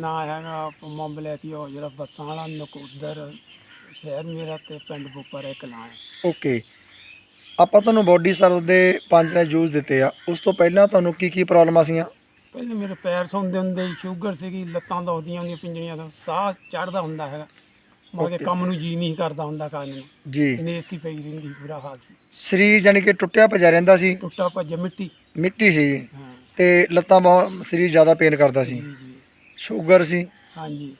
ਨਾ ਹੈਗਾ ਮੰਬਲੈਤੀ ਉਹ ਜਿਹੜਾ ਬੱਸਾਂ ਵਾਲਾ ਨਕੋਦਰ ਸ਼ਹਿਰ ਮੇਰਾ ਤੇ ਪਿੰਡ ਬੁੱਪਰ ਇੱਕ ਲਾਂ ਹੈ। ਓਕੇ। ਆਪਾਂ ਤੁਹਾਨੂੰ ਬੋਡੀ ਸਰਵ ਦੇ ਪੰਜ ਨੇ ਜੂਸ ਦਿੱਤੇ ਆ। ਉਸ ਤੋਂ ਪਹਿਲਾਂ ਤੁਹਾਨੂੰ ਕੀ ਕੀ ਪ੍ਰੋਬਲਮਾਂ ਸੀਆਂ ਪਹਿਲੇ ਮੇਰੇ ਪੈਰ ਸੁੰਦੇ ਹੁੰਦੇ ਸੀ ਸ਼ੂਗਰ ਸੀਗੀ ਲੱਤਾਂ ਦੁਖਦੀਆਂ ਹੁੰਦੀਆਂ ਪਿੰਜਣੀਆਂ ਤੋਂ ਸਾਹ ਚੜਦਾ ਹੁੰਦਾ ਹੈਗਾ। ਮਗਰ Okay. ਕੰਮ ਨੂੰ ਜੀ ਨਹੀਂ ਕਰਦਾ ਹੁੰਦਾ ਕਰਨ ਨੂੰ। ਜੀ। ਨੇਸਤੀ ਪਈ ਰਹਿੰਦੀ ਬੁਰਾ ਹਾਲ ਸੀ। ਸਰੀਰ ਜਾਨੀ ਕਿ ਟੁੱਟਿਆ ਭਜਿਆ ਰਹਿੰਦਾ ਸੀ? ਟੁੱਟਾ ਭੱਜ ਮਿੱਟੀ। ਮਿੱਟੀ ਸੀ। ਹਾਂ। ਤੇ ਲੱਤਾਂ ਬਹੁਤ ਸਰੀਰ ਜ਼ਿਆਦਾ ਪੇਨ ਕਰਦਾ ਸੀ। ਜੀ ਜੀ। ਸ਼ੂਗਰ ਸੀ ਹਾਂਜੀ।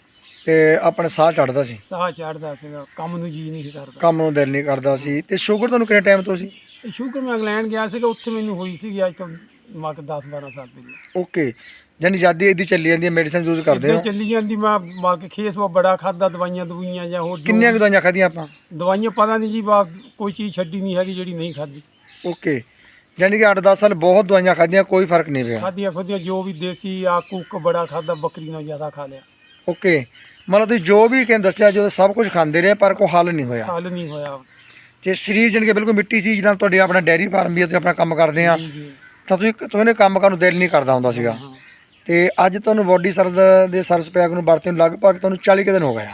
ਤੇ ਆਪਣੇ ਸਾਹ ਚੜਦਾ ਸੀ। ਸਾਹ ਚੜਦਾ ਸੀਗਾ ਕੰਮ ਨੂੰ ਜੀ ਨਹੀਂ ਸੀ ਕਰਦਾ। ਕੰਮ ਨੂੰ ਦਿਲ ਨਹੀਂ ਕਰਦਾ ਸੀ। ਤੇ ਸ਼ੂਗਰ ਤੁਹਾਨੂੰ ਕਿੰਨੇ ਟਾਈਮ ਤੋਂ ਸੀ? ਸ਼ੂਗਰ ਮੈਂ ਇੰਗਲੈਂਡ ਗਿਆ ਸੀਗਾ ਉੱਥੇ ਮੈਨੂੰ ਹੋਈ ਸੀਗੀ ਅੱਜ ਤੋਂ ਮੱਕ 10 12 ਸਾਲ ਪਹਿਲਾਂ। ਓਕੇ ਜਾਨੀ ਜਿਆਦੀ ਇਹਦੀ ਚੱਲੀ ਜਾਂਦੀ ਹੈ ਮੈਡੀਸਿਨ ਯੂਜ਼ ਕਰਦੇ ਹੋ? ਚੱਲੀ ਜਾਂਦੀ ਮੈਂ ਮਾਰ ਕੇ ਖੇਸ ਵਾ ਬੜਾ ਖਾਦਾ ਦਵਾਈਆਂ ਦਵਾਈਆਂ ਜਾਂ ਹੋਰ ਕਿੰਨੀਆਂ ਕੁ ਦਵਾਈਆਂ ਖਾਧੀਆਂ ਆਪਾਂ? ਦਵਾਈਆਂ ਪਤਾ ਨਹੀਂ ਜੀ ਬਾ ਕੋਈ ਚੀਜ਼ ਛੱਡੀ ਨਹੀਂ ਹੈਗੀ ਜਿਹੜੀ ਨਹੀਂ ਖਾਦੀ ਓਕੇ ਜਾਨੀ ਕਿ 8-10 ਸਾਲ ਬਹੁਤ ਦਵਾਈਆਂ ਖਾਧੀਆਂ ਕੋਈ ਫ਼ਰਕ ਨਹੀਂ ਪਿਆ। ਖਾਦੀਆਂ ਖੁਦੀਆਂ ਜੋ ਵੀ ਦੇਸੀ ਆ ਕੁੱਕ ਬੜਾ ਖਾਦਾ ਬੱਕਰੀ ਨਾਲ ਜ਼ਿਆਦਾ ਖਾ ਲਿਆ। ਓਕੇ ਮਤਲਬ ਤੁਸੀਂ ਜੋ ਵੀ ਕਹਿੰਦੇ ਦੱਸਿਆ ਜੋ ਸਭ ਕੁਝ ਖਾਂਦੇ ਰਹੇ ਪਰ ਕੋਈ ਹੱਲ ਨਹੀਂ ਹੋਇਆ। ਹੱਲ ਨਹੀਂ ਹੋਇਆ। ਤੇ ਸਰੀਰ ਜਾਣੀ ਕਿ ਬਿਲਕੁਲ ਮਿੱਟੀ ਸੀ ਜਿੱਦਾਂ ਤੁਹਾਡੇ ਆਪਣਾ ਡੈਰੀ ਫਾਰਮ ਵੀ ਹੈ ਤੁਸੀਂ ਆਪਣਾ ਕੰਮ ਕਰਦੇ ਆ। ਜੀ ਜੀ। ਤਾਂ ਤੁਸੀਂ ਤੁਹਾਨੂੰ ਕੰਮ ਕਰਨ ਨੂੰ ਦਿਲ ਨਹੀਂ ਕਰਦਾ ਹੁੰਦਾ ਸੀਗਾ। ਹਾਂ। ਤੇ ਅੱਜ ਤੁਹਾਨੂੰ ਬੋਡੀ ਸਰਦ ਦੇ ਸਰਵਿਸ ਪੈਕ ਨੂੰ ਵਰਤੇ ਨੂੰ ਲਗਭਗ ਤੁਹਾਨੂੰ 40 ਕੁ ਦਿਨ ਹੋ ਗਏ ਆ।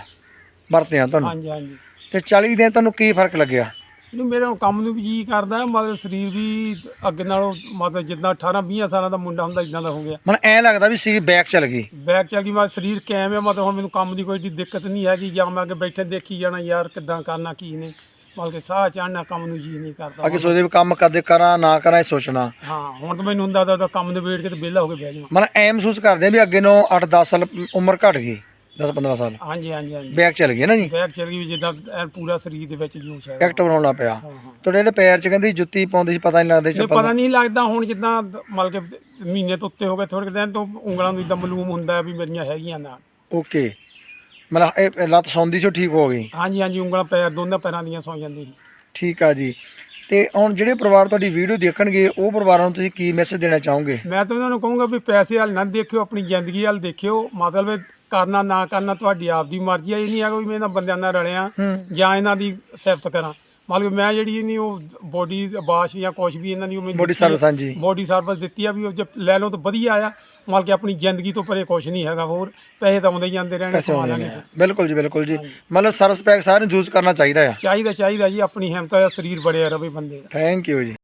ਵਰਤੇ ਆ ਤੁਹਾਨੂੰ। ਹਾਂਜੀ ਹਾਂਜੀ। ਤੇ 40 ਦਿਨ ਤੁਹਾਨੂੰ ਕੀ ਫ਼ਰਕ ਲੱਗਿਆ? ਇਹਨੂੰ ਮੇਰੇ ਕੰਮ ਨੂੰ ਵੀ ਜੀ ਕਰਦਾ ਮਤਲਬ ਸਰੀਰ ਵੀ ਅੱਗੇ ਨਾਲੋਂ ਮਤਲਬ ਜਿੱਦਾਂ 18 20 ਸਾਲਾਂ ਦਾ ਮੁੰਡਾ ਹੁੰਦਾ ਇਦਾਂ ਦਾ ਹੋ ਗਿਆ। ਮਨ ਐ ਲੱਗਦਾ ਵੀ ਸਰੀਰ ਬੈਕ ਚੱਲ ਗਈ। ਬੈਕ ਚੱਲ ਗਈ ਮੈਂ ਸਰੀਰ ਕਾਇਮ ਹੈ ਮਤਲਬ ਹੁਣ ਮੈਨੂੰ ਕੰਮ ਦੀ ਕੋਈ ਦਿੱਕਤ ਨਹੀਂ ਹੈਗੀ ਜਾਂ ਮੈਂ ਅੱਗੇ ਬੈਠੇ ਦੇਖੀ ਜਾਣਾ ਯਾਰ ਕਿੱਦਾਂ ਕਰਨਾ ਕੀ ਨਹੀਂ। ਮਤਲਬ ਕਿ ਸਾਹ ਚੜਨਾ ਕੰਮ ਨੂੰ ਜੀ ਨਹੀਂ ਕਰਦਾ। ਅੱਗੇ ਸੋਚਦੇ ਵੀ ਕੰਮ ਕਦੇ ਕਰਾਂ ਨਾ ਕਰਾਂ ਇਹ ਸੋਚਣਾ। ਹਾਂ ਹੁਣ ਤਾਂ ਮੈਨੂੰ ਹੁੰਦਾ ਤਾਂ ਕੰਮ ਦੇ ਵੇਟ ਕੇ ਤੇ ਵਿਹਲਾ ਹੋ ਕੇ ਬਹਿ ਜਾਵਾਂ। ਮਨ ਐ ਮਹਿਸੂਸ ਕਰਦੇ ਵੀ ਅੱਗੇ ਨੂੰ 8-10 ਸਾਲ ਉਮਰ ਘਟ ਗਈ। 10-15 ਸਾਲ। ਹਾਂਜੀ ਹਾਂਜੀ ਹਾਂਜੀ। ਬੈਕ ਚੱਲ ਗਈ ਹੈ ਨਾ ਜੀ? ਬੈਕ ਚੱਲ ਗਈ ਵੀ ਜਿੱਦਾਂ ਐਨ ਪੂਰਾ ਸਰੀਰ ਦੇ ਵਿੱਚ ਜੂਸ ਹੈ। ਐਕਟਿਵ ਹੋਣਾ ਪਿਆ। ਤੁਹਾਡੇ ਜਿਹੜੇ ਪੈਰ 'ਚ ਕਹਿੰਦੀ ਜੁੱਤੀ ਪਾਉਂਦੇ ਸੀ ਪਤਾ ਨਹੀਂ ਲੱਗਦਾ ਇਹ ਚੱਪਲ ਪਤਾ। ਨਹੀਂ ਲੱਗਦਾ ਹੁਣ ਜਿੱਦਾਂ ਮਤਲਬ ਕਿ ਮਹੀਨੇ ਤੋਂ ਉੱਤੇ ਹੋ ਗਏ ਥੋੜੇ ਦਿਨ ਤੋਂ ਉਂਗਲਾਂ ਨੂੰ ਇਦਾਂ ਮਾਲੂਮ ਹੁੰਦਾ ਵੀ ਮੇਰੀਆਂ ਹੈਗੀਆਂ ਨਾਲ ਓਕੇ। ਮਤਲਬ ਇਹ ਇਹ ਲੱਤ ਸੌਂਦੀ ਸੀ ਉਹ ਠੀਕ ਹੋ ਗਈ? ਹਾਂਜੀ ਹਾਂਜੀ ਉਂਗਲਾਂ ਪੈਰ ਦੋਨਾਂ ਪੈਰਾਂ ਦੀਆਂ ਸੌ ਜਾਂਦੀ ਸੀ। ਠੀਕ ਆ ਜੀ। ਤੇ ਹੁਣ ਜਿਹੜੇ ਪਰਿਵਾਰ ਤੁਹਾਡੀ ਵੀਡੀਓ ਦੇਖਣਗੇ ਉਹ ਪਰਿਵਾਰਾਂ ਨੂੰ ਤੁਸੀਂ ਕੀ ਮੈਸੇਜ ਦੇਣਾ ਚਾਹੋਗੇ? ਮੈਂ ਤਾਂ ਉਹਨਾਂ ਨੂੰ ਕਹੂੰਗਾ ਵੀ ਪੈਸੇ ਵੱਲ ਨਾ ਦੇਖਿਓ ਆਪਣੀ ਜ਼ਿੰਦਗੀ ਵੱਲ ਦੇਖਿਓ। ਮਤਲਬ ਕਰਨਾ ਨਾ ਕਰਨਾ ਤੁਹਾਡੀ ਆਪ ਦੀ ਮਰਜ਼ੀ ਹੈ ਇਹ ਨਹੀਂ ਹੈਗਾ ਵੀ ਮੈਂ ਇਹਨਾਂ ਬੰਦਿਆਂ ਨਾਲ ਰਲਿਆ ਜਾਂ ਇਹਨਾਂ ਦੀ ਸਿਫਤ ਕਰਾਂ। ਮਤਲਬ ਮੈਂ ਜਿਹੜੀ ਨਹੀਂ ਉਹ ਬੋਡੀ ਬਾਸ਼ ਜਾਂ ਕੁਛ ਵੀ ਇਹਨਾਂ ਦੀ ਉਹ ਮੈਨੂੰ ਬੋਡੀ ਦਿੱਤੀ ਹੈ। ਸਰਵਿਸ ਹਾਂਜੀ। ਬੋਡੀ ਸਰਵਿਸ ਦਿੱਤੀ ਆ ਵੀ ਉਹ ਜੇ ਲੈ ਲਓ ਤਾਂ ਵਧੀਆ ਆ ਮਤਲਬ ਕਿ ਆਪਣੀ ਜ਼ਿੰਦਗੀ ਤੋਂ ਪਰੇ ਕੁਛ ਨਹੀਂ ਹੈਗਾ ਹੋਰ ਪੈਸੇ ਤਾਂ ਆਉਂਦੇ ਹੀ ਜਾਂਦੇ ਰਹਿਣੇ ਪੈਸੇ ਕਮਾ ਆਉਂਦੇ ਲਾਂਗੇ ਨੇ ਬਿਲਕੁਲ ਜੀ ਬਿਲਕੁਲ ਜੀ। ਮਤਲਬ ਸਰਵਿਸ ਪੈਕ ਸਾਰਿਆਂ ਨੂੰ ਯੂਜ਼ ਕਰਨਾ ਚਾਹੀਦਾ ਆ। ਚਾਹੀਦਾ ਚਾਹੀਦਾ ਜੀ ਆਪਣੀ ਹਿੰਮਤ ਆ ਸਰੀਰ ਬੜਿਆ ਰਵੇ ਬੰਦੇ ਦਾ। ਥੈਂਕ ਯੂ ਜੀ।